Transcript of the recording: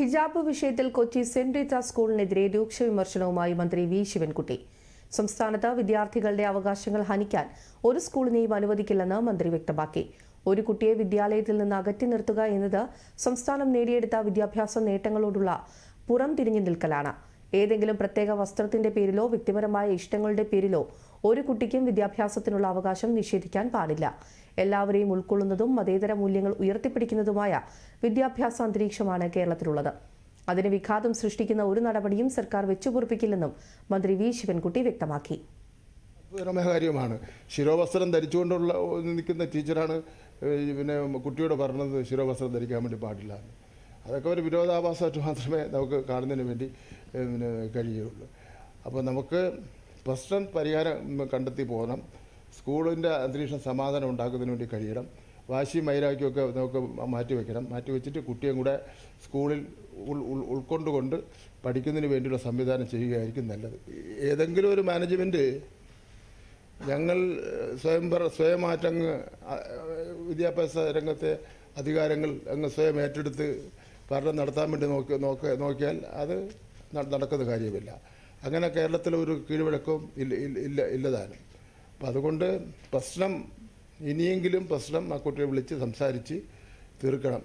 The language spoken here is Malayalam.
ഹിജാബ് വിഷയത്തിൽ കൊച്ചി സെന്റ് റീത്ത സ്കൂളിനെതിരെ രൂക്ഷ വിമർശനവുമായി മന്ത്രി വി ശിവൻകുട്ടി. സംസ്ഥാനത്ത് വിദ്യാർത്ഥികളുടെ അവകാശങ്ങൾ ഹനിക്കാൻ ഒരു സ്കൂളിനെയും അനുവദിക്കില്ലെന്ന് മന്ത്രി വ്യക്തമാക്കി. ഒരു കുട്ടിയെ വിദ്യാലയത്തിൽ നിന്ന് അകറ്റി നിർത്തുക എന്നത് സംസ്ഥാനം നേടിയെടുത്ത വിദ്യാഭ്യാസ നേട്ടങ്ങളോടുള്ള പുറം തിരിഞ്ഞു നിൽക്കലാണ്. ഏതെങ്കിലും പ്രത്യേക വസ്ത്രത്തിന്റെ പേരിലോ വ്യക്തിപരമായ ഇഷ്ടങ്ങളുടെ പേരിലോ ഒരു കുട്ടിക്കും വിദ്യാഭ്യാസത്തിനുള്ള അവകാശം നിഷേധിക്കാൻ പാടില്ല. എല്ലാവരെയും ഉൾക്കൊള്ളുന്നതും മതേതര മൂല്യങ്ങൾ ഉയർത്തിപ്പിടിക്കുന്നതുമായ വിദ്യാഭ്യാസ അന്തരീക്ഷമാണ് കേരളത്തിലുള്ളത്. അതിന് വിഘാതം സൃഷ്ടിക്കുന്ന ഒരു നടപടിയും സർക്കാർ വെച്ചുപൊറുപ്പിക്കില്ലെന്നും മന്ത്രി വി. ശിവൻകുട്ടി വ്യക്തമാക്കി. കാര്യമാണ്. ശിരോവസ്ത്രം ധരിച്ചുകൊണ്ടുള്ള നിൽക്കുന്ന ടീച്ചറാണ് പിന്നെ കുട്ടിയോട് പറഞ്ഞത് ശിരോവസ്ത്രം ധരിക്കാൻ വേണ്ടി പാടില്ല. അതൊക്കെ ഒരു വിരോധാഭാസമായിട്ട് മാത്രമേ നമുക്ക് കാണുന്നതിന് വേണ്ടി പിന്നെ അപ്പോൾ നമുക്ക് പ്രശ്നം പരിഹാരം കണ്ടെത്തി പോകണം. സ്കൂളിന്റെ അന്തരീക്ഷം സമാധാനം ഉണ്ടാക്കുന്നതിന് വേണ്ടി കഴിയണം. വാശി മൈരാക്കിയൊക്കെ നമുക്ക് മാറ്റി വയ്ക്കണം. മാറ്റി വെച്ചിട്ട് കുട്ടിയും കൂടെ സ്കൂളിൽ ഉൾ ഉൾ ഉൾക്കൊണ്ടുകൊണ്ട് പഠിക്കുന്നതിന് വേണ്ടിയുള്ള സംവിധാനം ചെയ്യുകയായിരിക്കും നല്ലത്. ഏതെങ്കിലും ഒരു മാനേജ്മെന്റ് ഞങ്ങൾ സ്വയം സ്വയംഭര സ്വയമാറ്റങ്ങ് വിദ്യാഭ്യാസ രംഗത്തെ അധികാരങ്ങൾ അങ്ങ് സ്വയം ഏറ്റെടുത്ത് ഭരണം നടത്താൻ വേണ്ടി നോക്കി നോക്ക നോക്കിയാൽ അത് നടക്കുന്ന കാര്യമില്ല. അങ്ങനെ കേരളത്തിൽ ഒരു കീഴ്വഴക്കവും ഇല്ല- ഇല്ല ഇല്ലതാനും അപ്പം അതുകൊണ്ട് പ്രശ്നം ഇനിയെങ്കിലും പ്രശ്നം ആ കുട്ടിയെ വിളിച്ച് സംസാരിച്ച് തീർക്കണം.